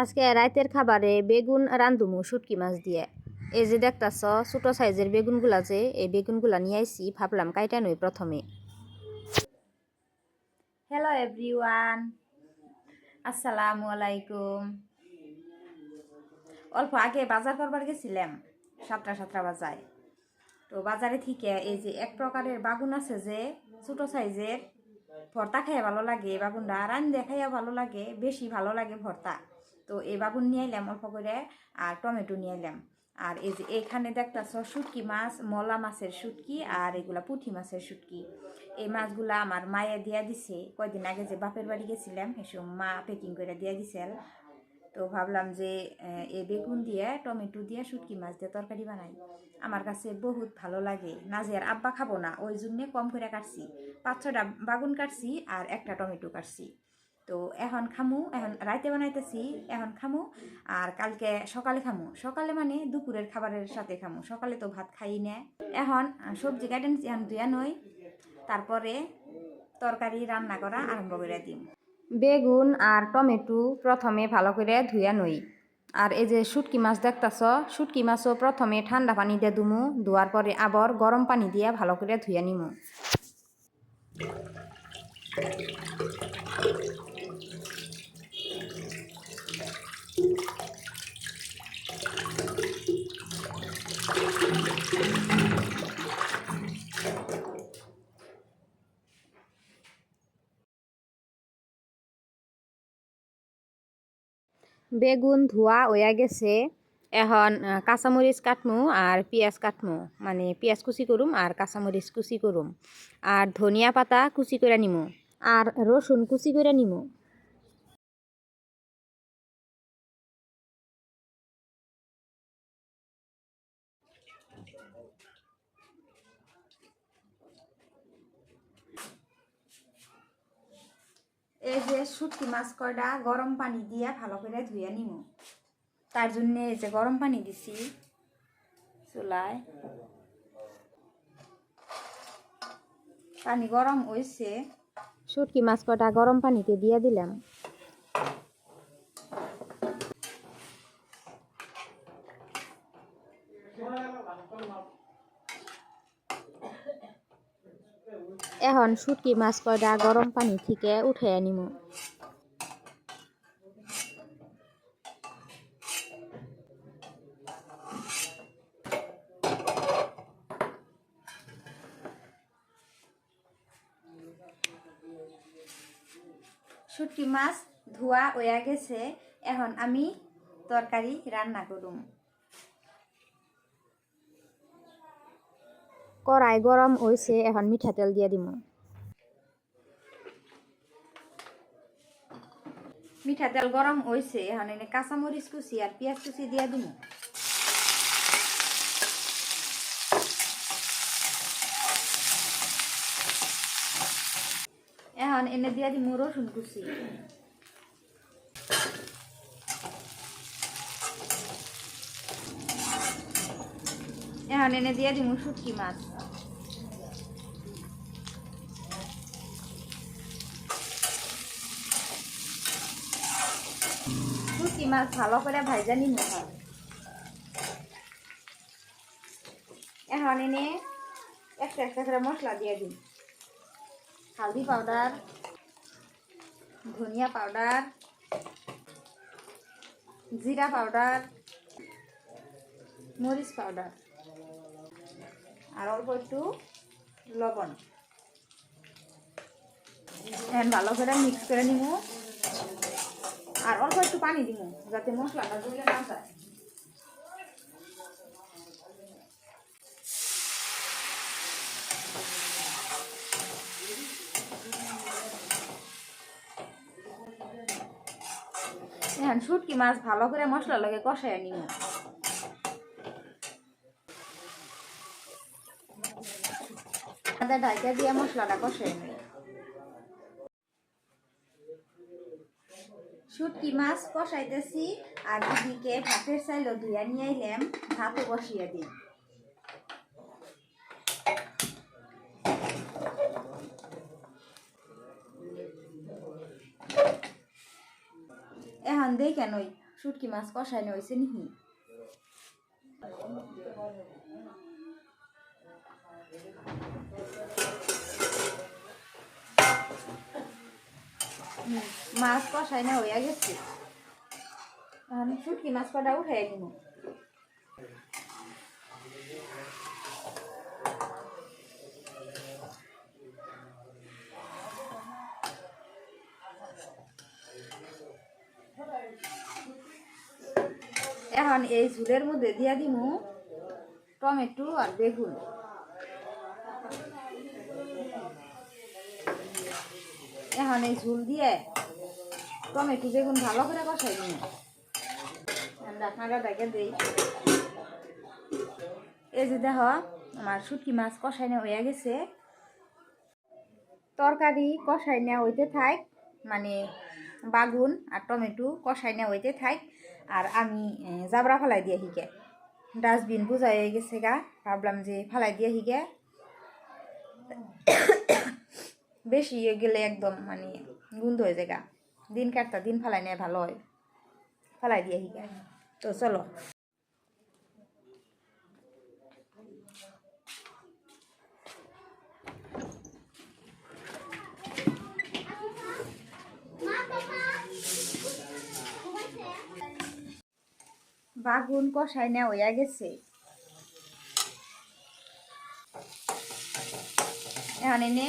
আজকে রাতের খাবারে বেগুন রান্ধুমু শুটকি মাছ দিয়ে। এই যে দেখতাছ, ছোটো সাইজের বেগুনগুলা যে, এই বেগুনগুলা নিয়ে আইসি ভাবলাম কাইটা নই প্রথমে। হ্যালো এভরিওয়ান আসসালামু আলাইকুম। অল্প আগে বাজার করবার গেছিলাম, সাতটা সাতটা বাজায়। তো বাজারে থেকে এই যে এক প্রকারের বাগুন আছে যে, ছোটো সাইজের, ভর্তা খাইয়া ভালো লাগে, বাগুনটা রান্ধে খাইয়া ভালো লাগে, বেশি ভালো লাগে ভর্তা। তো এই বাগুন নিয়ে এলাম অল্প করে আর টমেটো নিয়ে এলাম আর এই যে এখানে দেখতেছ শুটকি মাছ, মলা মাছের শুটকি আর এগুলা পুঁটি মাছের শুটকি। এই মাছগুলা আমার মায়ে দিয়া দিছে। কয়দিন আগে যে বাপের বাড়ি গেছিলাম এসব মা প্যাকিং করে দিয়া দিছিল তো ভাবলাম যে এই বেগুন দিয়ে, টমেটো দিয়ে শুটকি মাছ দিয়ে তরকারি বানাই। আমার কাছে বহুত ভালো লাগে। নাজিয়ার আব্বা খাব না, ওই জন্যে কম করে কাটছি। পাঁচ ছটা বাগুন কাটছি আর একটা টমেটো কাটছি। তো এখন খামু, এখন রাইতে বানাইতেছি, এখন খামু আর কালকে সকালে খামু। সকালে মানে দুপুরের খাবারের সাথে খামু। সকালে তো ভাত খাই না। এখন সবজি কাটেন এখন ধুয়া নই, তারপরে তরকারি রান্না করা আরম্ভ করে দিম। বেগুন আর টমেটো প্রথমে ভালো করে ধুয়া নই। আর এই যে শুটকি মাছ দেখতাছ, শুটকি মাছও প্রথমে ঠান্ডা পানি দিয়ে দুমু ধোয়ার পরে আবার গরম পানি দিয়ে ভালো করে ধুয়ে নিমু। বেগুন, ধোয়া হয়ে গেছে। এখন কাঁচামরিচ কাটমু আর পেঁয়াজ কাটমু। মানে পেঁয়াজ কুচি করুম আর কাঁচামরিচ কুচি করুম। আর ধনিয়া পাতা কুচি করে নিমু। আর রসুন কুচি করে নিমু। এই যে শুটকি মাছ কয়টা গরম পানি দিয়া ভালো করে ধুয়ে নিব তার জন্য এই যে গরম পানি দিছি চুলায়। পানি গরম হয়েছে শুটকি মাছ কটা গরম পানিতে দিয়ে দিলাম। এখন শুটকি মাছ কয়টা গরম পানি থেকে উঠে নিমু শুটকি মাছ ধোয়া হয়ে গেছে, এখন আমি তরকারি রান্না করুম। কড়াই গরম হয়েছে এখন মিঠা তেল দিয়ে দিমু। মিঠা তেল গরম হয়েছে এখন এনে কাঁচামরিচ কুচি আর পেঁয়াজ কুচি দিয়ে দিমু। এখন এনে দিয়ে দিমু রসুন কুচি। এখন এনে দিয়ে দিমু শুটকি মাছ শুটকি মাছ ভালো করে ভাইজা নিমু এখন। এখন এনে একটা একটা করে মশলা দিয়ে দিন হালদি পাউডার ধনিয়া পাউডার জিরা পাউডার মরিচ পাউডার আর অল্প একটু লবণ। ভালো করে মিক্স করে নিব। আর অল্প একটু পানি দিব যাতে মশলাটা জলে না যায়। শুটকি মাছ ভালো করে মশলা লাগে কষায় নিব আদা ঢাকা দিয়ে মশলাটা কষায় নিই শুটকি মাছ কষাইতেছি আর দিদিকে ভাতের চাইল ধুয়া নিয়ে আইলাম, ভাতও বসিয়ে দিই এখন দেই কেনই শুটকি মাছ কষাইনে হয়েছে নিহি। মাছ কষাইনে হইয়া গেছে। এখন শুটকি মাছ কটা উঠাই দিব। এখন এই ঝুলের মধ্যে দিয়া দিমু টমেটো আর বেগুন। এখন এই ঝুল দিয়ে টমেটো বেগুন ভালো করে কষাই দিন আপনারা দেখে দিই। এই যে দেখ, আমার শুটকি মাছ কষাই নেওয়া হয়ে গেছে। তরকারি কষাই নেওয়া হইতে থাক মানে বাগুন আর টমেটো কষাই নেওয়া হইতে থাক। আর আমি জাবরা ফেলাই দিয়ে শিখে। ডাস্টবিন বোঝা হয়ে গেছে গা, ভাবলাম যে ফেলাই দিয়ে শিখে। বেশি ইয়ে গেলে একদম মানে গুন্ধ হয়ে যায় গা। দিন কাটতা, দিন ফালাই নেয় ভালো হয়। ফেলাই দিয়ে শিখে। তো চলো। বাগুন কষাই নেওয়া হইয়া গেছে। এখন এনে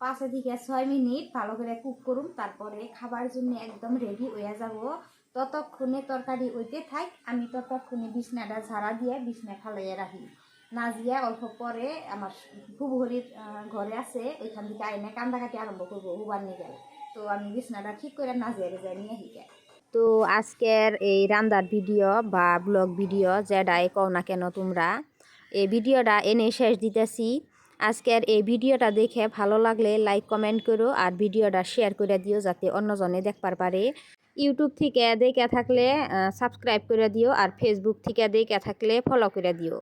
পাঁচে থেকে ছয় মিনিট ভালো করে কুক করুন, তারপরে খাবার জন্য একদম রেডি হয়ে যাব। ততক্ষণে তরকারি ওইতে থাক, আমি ততক্ষণে বিছনাটা ঝাড়া দিয়ে বিছনা ফালাইয়া রাখি। নাজিয়া অল্প পরে আমার ফুবহরির ঘরে আছে, ওইখান থেকে আইনে কান্দাকাটি আরম্ভ করব হুবার নিয়ে গেল। তো আমি বিছনাটা ঠিক করে নাজিয়ারে যাই নিয়ে হিকে তো আজকের এই রান্দার ভিডিও বা ব্লগ ভিডিও যেটাই কও না কেন তোমরা, এই ভিডিওটা এনে শেষ দিতেছি। আজকের এই ভিডিওটা দেখে ভালো লাগলে লাইক, কমেন্ট করো আর ভিডিওটা শেয়ার করে দিও যাতে অন্যজনে দেখবার পারে। ইউটিউব থেকে দেখে থাকলে সাবস্ক্রাইব করে দিও আর ফেসবুক থেকে দেখে থাকলে ফলো করে দিও।